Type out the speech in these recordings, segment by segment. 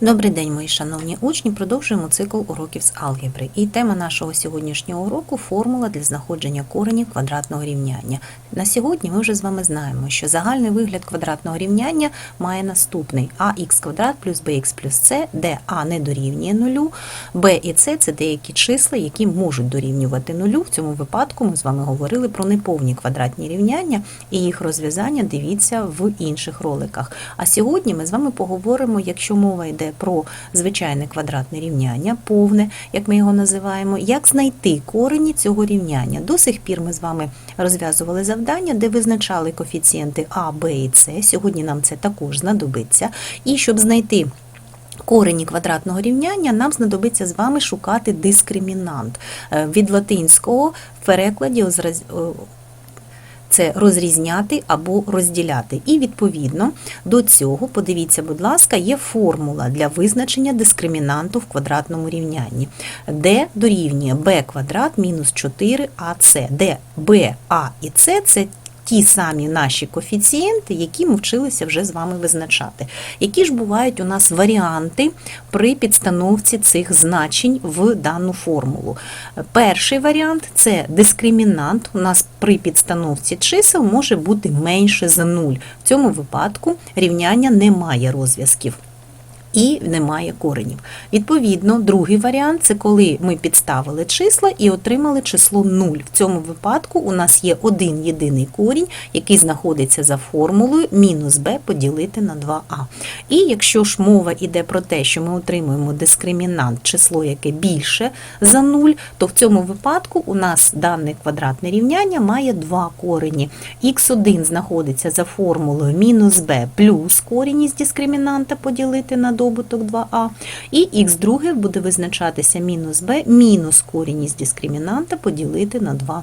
Добрий день, мої шановні учні. Продовжуємо цикл уроків з алгебри. І тема нашого сьогоднішнього уроку формула для знаходження коренів квадратного рівняння. На сьогодні ми вже з вами знаємо, що загальний вигляд квадратного рівняння має наступний: ax квадрат плюс bx плюс c, де а не дорівнює нулю, b і c – це деякі числа, які можуть дорівнювати нулю. В цьому випадку ми з вами говорили про неповні квадратні рівняння і їх розв'язання дивіться в інших роликах. А сьогодні ми з вами поговоримо, якщо мова йде про звичайне квадратне рівняння, повне, як ми його називаємо, як знайти корені цього рівняння. До сих пір ми з вами розв'язували завдання, де визначали коефіцієнти А, Б і С. Сьогодні нам це також знадобиться. І щоб знайти корені квадратного рівняння, нам знадобиться з вами шукати дискримінант. Е, Від латинського в перекладі це розрізняти або розділяти. І відповідно до цього, подивіться, будь ласка, є формула для визначення дискримінанту в квадратному рівнянні, де дорівнює b квадрат мінус 4ac, де b, a і c – це ті самі наші коефіцієнти, які ми вчилися вже з вами визначати. Які ж бувають у нас варіанти при підстановці цих значень в дану формулу? Перший варіант це дискримінант. У нас при підстановці чисел може бути менше за 0. В цьому випадку рівняння не має розв'язків. І немає коренів. Відповідно, другий варіант це коли ми підставили числа і отримали число 0. В цьому випадку у нас є один єдиний корінь, який знаходиться за формулою мінус b поділити на 2а. І якщо ж мова йде про те, що ми отримуємо дискримінант, число, яке більше за 0, то в цьому випадку у нас дане квадратне рівняння має два корені. х1 знаходиться за формулою мінус b плюс корінь із дискримінанта поділити на добуток 2а, і х2 буде визначатися мінус b мінус корінь із дискримінанта поділити на 2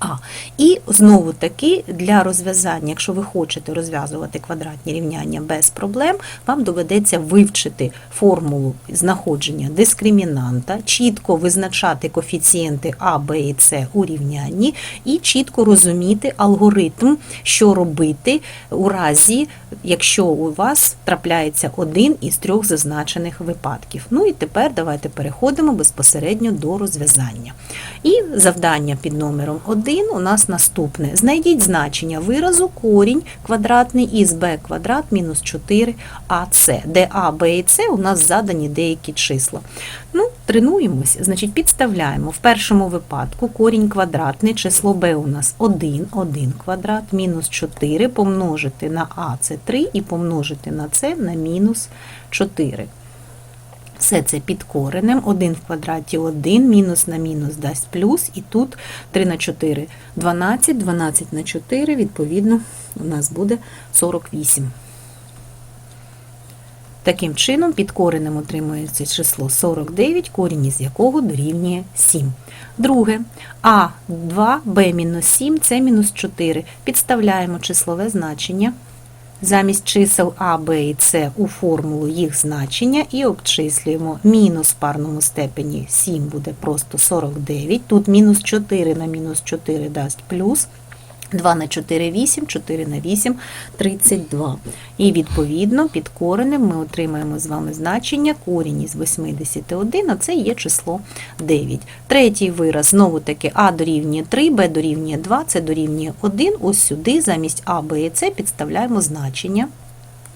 а. І знову таки для розв'язання, якщо ви хочете розв'язувати квадратні рівняння без проблем, вам доведеться вивчити формулу знаходження дискримінанта, чітко визначати коефіцієнти А, Б і С у рівнянні, і чітко розуміти алгоритм, що робити у разі, якщо у вас трапляється один із трьох зазначених випадків. Ну і тепер давайте переходимо безпосередньо до розв'язання. І завдання під номером 1 у нас наступне. Знайдіть значення виразу корінь квадратний із b квадрат мінус 4ac, де а, b і c у нас задані деякі числа. Ну, тренуємось, значить підставляємо. В першому випадку корінь квадратний, число b у нас 1, 1 квадрат, мінус 4 помножити на а це 3 і помножити на c на мінус 4. Все це під коренем, 1 в квадраті 1, мінус на мінус дасть плюс, і тут 3 на 4 – 12, 12 на 4, відповідно, у нас буде 48. Таким чином, під коренем отримується число 49, корінь із якого дорівнює 7. Друге, А2, Б мінус 7, С мінус 4. Підставляємо числове значення замість чисел А, Б і С у формулу їх значення і обчислюємо мінус в парному степені 7 буде просто 49. Тут мінус 4 на мінус 4 дасть плюс. 2 на 4 – 8, 4 на 8 – 32. І відповідно під коренем ми отримаємо з вами значення корінь із 81, а це є число 9. Третій вираз, знову таки, А дорівнює 3, Б дорівнює 2, С дорівнює 1. Ось сюди замість А, Б і С підставляємо значення.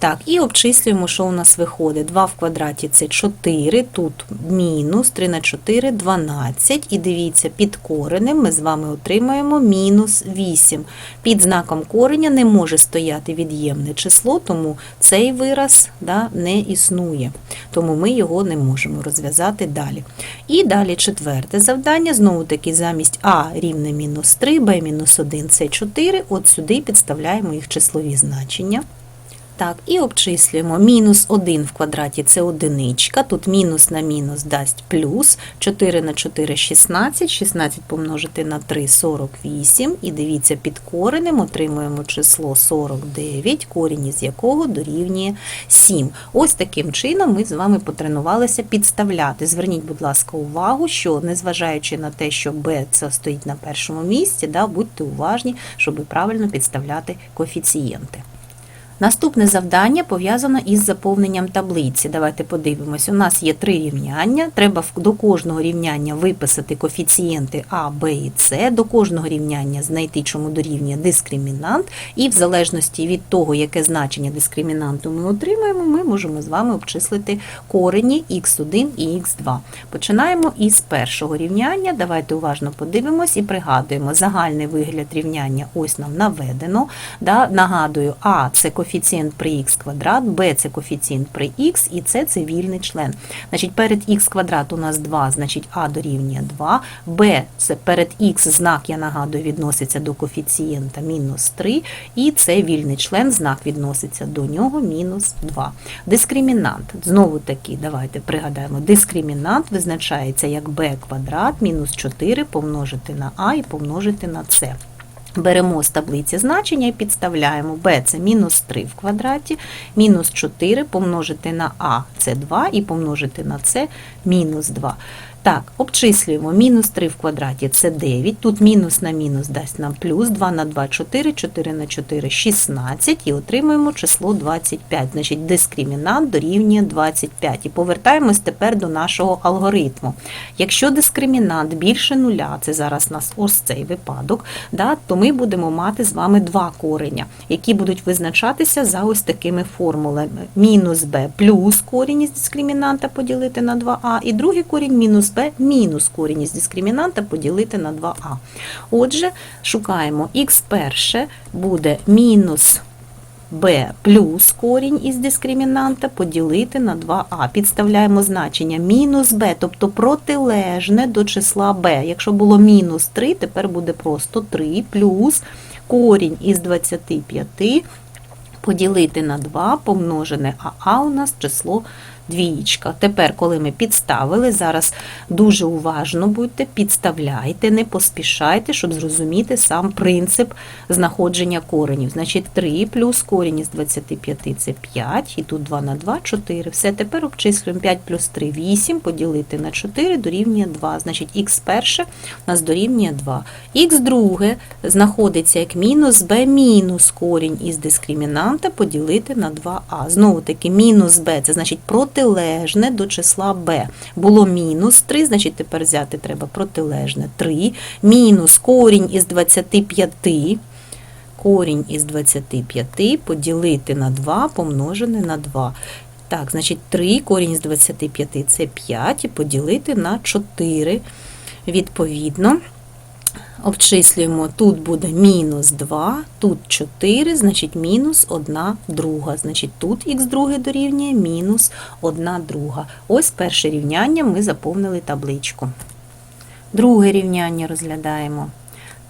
Так, і обчислюємо, що у нас виходить. 2 в квадраті це 4, тут мінус 3 на 4 – 12. І дивіться, під коренем ми з вами отримаємо мінус 8. Під знаком кореня не може стояти від'ємне число, тому цей вираз да, не існує. Тому ми його не можемо розв'язати далі. І далі четверте завдання. Знову таки замість А рівне мінус 3, Б мінус 1 – це 4. От сюди підставляємо їх числові значення. Так, і обчислюємо. Мінус 1 в квадраті це одиничка, тут мінус на мінус дасть плюс, 4 на 4 – 16, 16 помножити на 3 – 48, і дивіться, під коренем отримуємо число 49, корінь із якого дорівнює 7. Ось таким чином ми з вами потренувалися підставляти. Зверніть, будь ласка, увагу, що незважаючи на те, що b це стоїть на першому місці, да, будьте уважні, щоб правильно підставляти коефіцієнти. Наступне завдання пов'язано із заповненням таблиці. Давайте подивимось. У нас є три рівняння. Треба до кожного рівняння виписати коефіцієнти А, Б і С. До кожного рівняння знайти, чому дорівнює дискримінант. І в залежності від того, яке значення дискримінанту ми отримаємо, ми можемо з вами обчислити корені х1 і х2. Починаємо із першого рівняння. Давайте уважно подивимось і пригадуємо загальний вигляд рівняння. Ось нам наведено. Да? Нагадую, А це коефіцієнт при х квадрат, Б це коефіцієнт при х і С це вільний член. Значить, перед х квадрат у нас 2, значить А дорівнює 2, Б це перед х знак, я нагадую, відноситься до коефіцієнта мінус 3, і це вільний член, знак відноситься до нього мінус 2. Дискримінант, знову таки, давайте пригадаємо, дискримінант визначається як b квадрат мінус 4 помножити на а і помножити на c. Беремо з таблиці значення і підставляємо b це мінус 3 в квадраті, мінус 4 помножити на а це 2 і помножити на c мінус 2. Так, обчислюємо мінус 3 в квадраті це 9, тут мінус на мінус дасть нам плюс, 2 на 2 – 4, 4 на 4 – 16 і отримуємо число 25. Значить, дискримінант дорівнює 25. І повертаємось тепер до нашого алгоритму. Якщо дискримінант більше нуля, це зараз у нас ось цей випадок, да, то ми будемо мати з вами два кореня, які будуть визначатися за ось такими формулами. Мінус b плюс корінь із дискримінанта поділити на 2а, і другий корінь мінус b мінус корінь із дискримінанта поділити на 2а. Отже, шукаємо х перше буде мінус b плюс корінь із дискримінанта поділити на 2а. Підставляємо значення мінус b, тобто протилежне до числа b. Якщо було мінус 3, тепер буде просто 3 плюс корінь із 25 поділити на 2 помножене, а у нас число двієчка. Тепер, коли ми підставили, зараз дуже уважно будьте, підставляйте, не поспішайте, щоб зрозуміти сам принцип знаходження коренів. Значить, 3 плюс корінь із 25 це 5, і тут 2 на 2 – 4. Все, тепер обчислюємо 5 плюс 3 – 8, поділити на 4 дорівнює 2. Значить, х перше у нас дорівнює 2. Х друге знаходиться як мінус b мінус корінь із дискримінанта поділити на 2а. Знову таки, мінус b, це значить протилежне до числа b. Було мінус 3, значить тепер взяти треба протилежне 3. Мінус корінь із 25, корінь із 25 поділити на 2 помножене на 2. Так, значить 3 корінь з 25 це 5 і поділити на 4. Відповідно, обчислюємо, тут буде мінус 2, тут 4, значить мінус 1 друга. Значить тут х друге дорівнює мінус 1 друга. Ось перше рівняння ми заповнили табличку. Друге рівняння розглядаємо.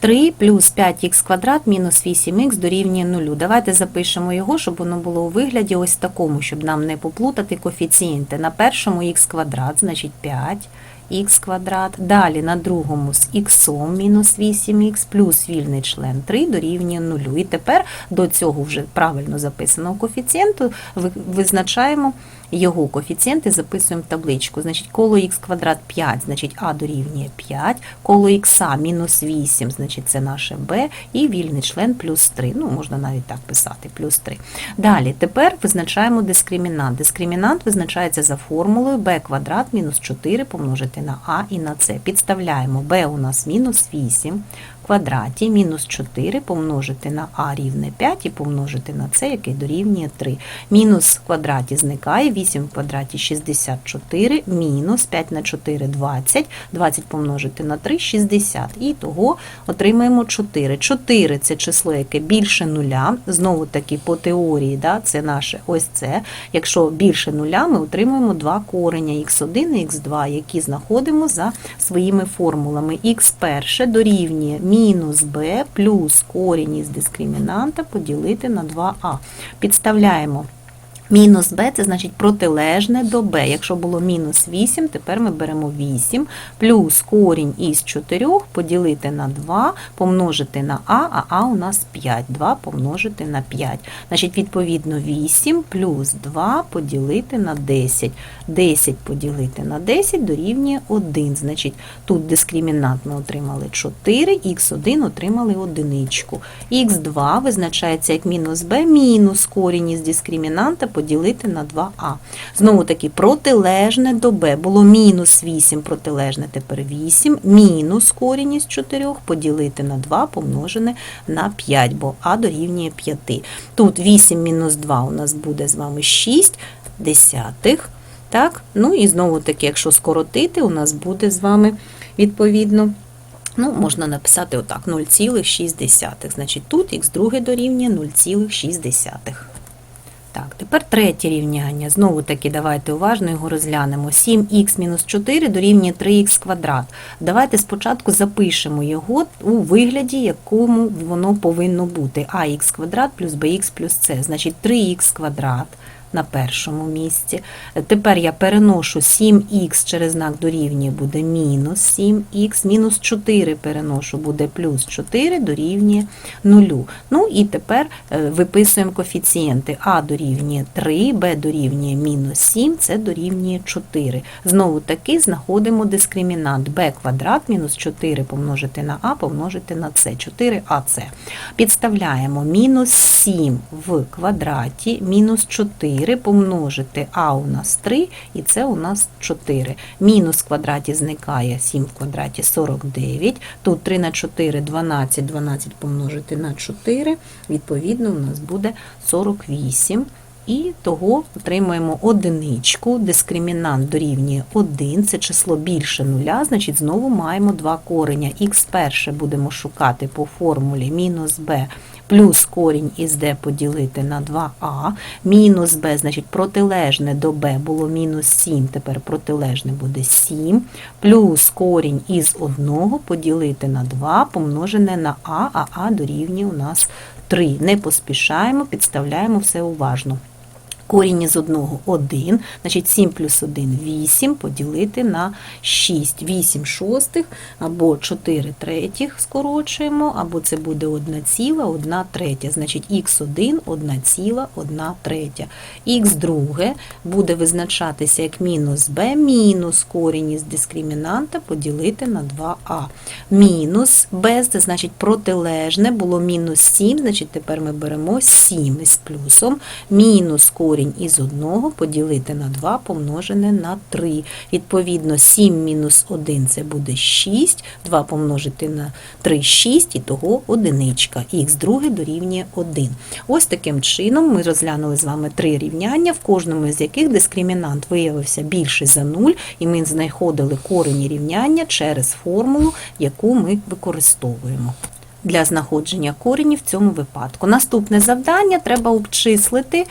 3 плюс 5х квадрат мінус 8х дорівнює 0. Давайте запишемо його, щоб воно було у вигляді ось такому, щоб нам не поплутати коефіцієнти. На першому х квадрат, значить 5 х квадрат. Далі на другому з х мінус 8х плюс вільний член 3 дорівнює 0. І тепер до цього вже правильно записаного коефіцієнту визначаємо його коефіцієнт і записуємо в табличку. Значить, коло х квадрат 5, значить а дорівнює 5, коло х мінус 8, значить це наше b, і вільний член плюс 3. Ну, можна навіть так писати, плюс 3. Далі, тепер визначаємо дискримінант. Дискримінант визначається за формулою b квадрат мінус 4 помножити на а і на c. Підставляємо b у нас мінус 8, в квадраті мінус 4 помножити на а рівне 5 і помножити на c, який дорівнює 3. Мінус в квадраті зникає, 8 в квадраті 64, мінус 5 на 4 – 20, 20 помножити на 3 – 60. І того отримаємо 4. 4 – це число, яке більше нуля. Знову таки по теорії, да, це наше ось це. Якщо більше нуля, ми отримуємо два кореня х1 і х2, які знаходимо за своїми формулами. х перше дорівнює мінус b плюс корінь із дискримінанта поділити на 2а. Підставляємо Мінус b це значить протилежне до b. Якщо було мінус 8, тепер ми беремо 8, плюс корінь із 4 поділити на 2, помножити на а, а а у нас 5. 2 помножити на 5. Значить, відповідно, 8 плюс 2 поділити на 10. 10 поділити на 10 дорівнює 1. Значить, тут дискримінант ми отримали 4, х1 отримали одиничку. х2 визначається як мінус b, мінус корінь із дискримінанта поділити на 2а. Знову таки протилежне до b. Було мінус 8 протилежне, тепер 8, мінус корінь із 4 поділити на 2 помножене на 5, бо а дорівнює 5. Тут 8 мінус 2 у нас буде з вами 6 десятих. Так? Ну і знову таки, якщо скоротити, у нас буде з вами відповідно. Ну, можна написати отак 0,6. Значить, тут х2 дорівнює 0,6. Так, тепер третє рівняння. Знову таки, давайте уважно його розглянемо. 7х мінус 4 дорівнює 3х квадрат. Давайте спочатку запишемо його у вигляді, якому воно повинно бути. ax квадрат плюс bx плюс c. Значить 3х квадрат на першому місці. Тепер я переношу 7х через знак дорівнює буде мінус 7х, мінус 4 переношу буде плюс 4 дорівнює 0. Ну і тепер е, виписуємо коефіцієнти. А дорівнює 3, Б дорівнює мінус 7, С дорівнює 4. Знову таки знаходимо дискримінант b квадрат мінус 4 помножити на А помножити на С. 4АС. Підставляємо мінус 7 в квадраті, мінус 4. 4 помножити а у нас 3, і це у нас 4. Мінус в квадраті зникає 7 в квадраті 49. Тут 3 на 4 12, 12 помножити на 4, відповідно, у нас буде 48. І того отримуємо одиничку, дискримінант дорівнює 1, це число більше нуля, значить знову маємо два кореня. Х перше будемо шукати по формулі мінус b плюс корінь із d поділити на 2а, мінус b, значить протилежне до b було мінус 7, тепер протилежне буде 7, плюс корінь із 1 поділити на 2 помножене на а, а а дорівнює у нас 3. Не поспішаємо, підставляємо все уважно. Корінь із одного 1, значить 7 плюс 1 8 поділити на 6. 8 шостих або 4 третіх скорочуємо, або це буде 1 ціла, 1 третя. Значить х1 1 ціла, 1 третя. Х друге буде визначатися як мінус b, мінус корінь із дискримінанта поділити на 2а. Мінус b, це значить протилежне, було мінус 7, значить тепер ми беремо 7 із плюсом, мінус корінь корінь із 1 поділити на 2 помножене на 3. Відповідно, 7 мінус 1 це буде 6, 2 помножити на 3 6, і того одиничка. Х друге дорівнює 1. Ось таким чином ми розглянули з вами три рівняння, в кожному з яких дискримінант виявився більше за 0, і ми знаходили корені рівняння через формулу, яку ми використовуємо для знаходження коренів в цьому випадку. Наступне завдання треба обчислити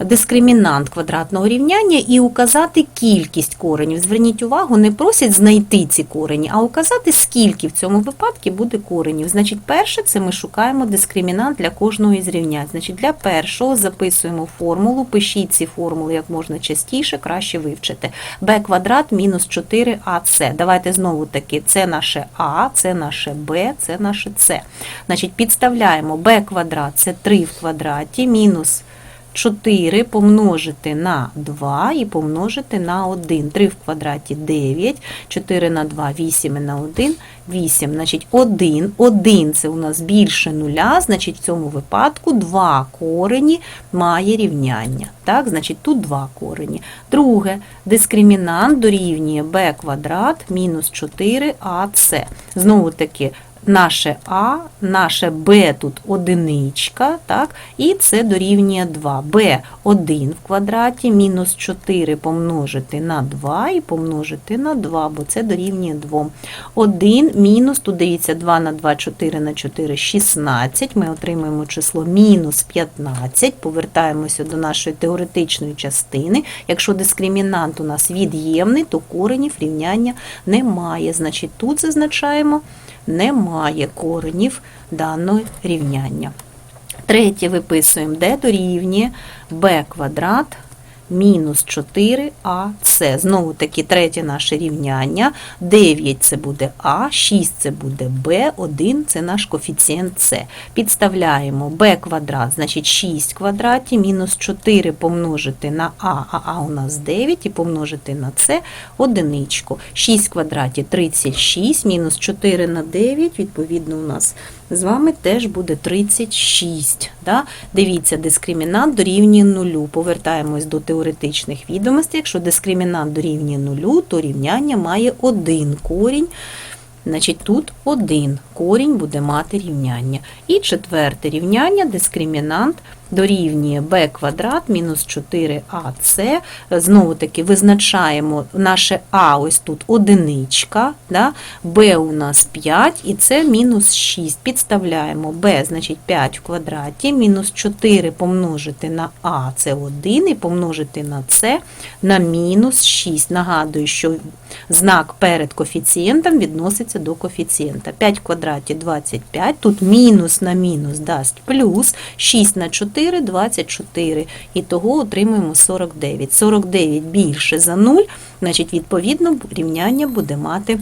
дискримінант квадратного рівняння і указати кількість коренів. Зверніть увагу, не просять знайти ці корені, а указати, скільки в цьому випадку буде коренів. Значить, перше це ми шукаємо дискримінант для кожного із рівнянь. Значить, Для першого записуємо формулу, пишіть ці формули як можна частіше, краще вивчити. b квадрат мінус 4ac. Давайте знову таки, це наше А, це наше Б, це наше С. Значить, підставляємо b квадрат це 3 в квадраті, мінус 4 помножити на 2 і помножити на 1. 3 в квадраті 9, 4 на 2, 8 і на 1, 8. Значить, 1, 1 це у нас більше нуля, значить, в цьому випадку 2 корені має рівняння. Так, значить, тут 2 корені. Друге, дискримінант дорівнює b квадрат мінус 4ac. Знову таки, наше А, наше Б тут одиничка, так, і це дорівнює 2. Б 1 в квадраті, мінус 4 помножити на 2 і помножити на 2, бо це дорівнює 2. 1 мінус, тут дивіться, 2 на 2, 4 на 4, 16. Ми отримаємо число мінус 15. Повертаємося до нашої теоретичної частини. Якщо дискримінант у нас від'ємний, то коренів рівняння немає. Значить, тут зазначаємо немає коренів даного рівняння. Третє виписуємо d дорівнює b квадрат мінус 4ac. Знову таки третє наше рівняння. 9 це буде а, 6 це буде b, 1 це наш коефіцієнт c. Підставляємо b квадрат, значить 6 в квадраті, мінус 4 помножити на а, а а у нас 9, і помножити на c одиничку. 6 в квадраті 36, мінус 4 на 9, відповідно, у нас з вами теж буде 36. Да? Дивіться, дискримінант дорівнює нулю. Повертаємось до теоретичних відомостей. Якщо дискримінант дорівнює нулю, то рівняння має один корінь. Значить, тут один корінь буде мати рівняння. І четверте рівняння, дискримінант дорівнює b квадрат мінус 4ac. Знову таки визначаємо наше а ось тут одиничка, да? b у нас 5 і це мінус 6. Підставляємо b, значить 5 в квадраті, мінус 4 помножити на а, це 1, і помножити на c на мінус 6. Нагадую, що знак перед коефіцієнтом відноситься до коефіцієнта. 5 в квадраті 25, тут мінус на мінус дасть плюс, 6 на 4 – 24, і того отримуємо 49. 49 більше за 0, значить, відповідно, рівняння буде мати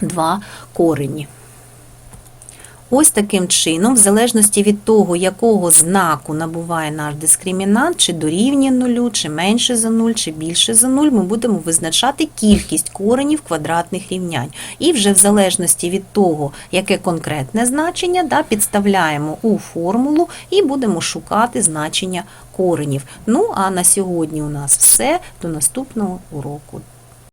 2 корені. Ось таким чином, в залежності від того, якого знаку набуває наш дискримінант, чи дорівнює нулю, чи менше за 0, чи більше за 0, ми будемо визначати кількість коренів квадратних рівнянь. І вже в залежності від того, яке конкретне значення, да, підставляємо у формулу і будемо шукати значення коренів. Ну, а на сьогодні у нас все. До наступного уроку.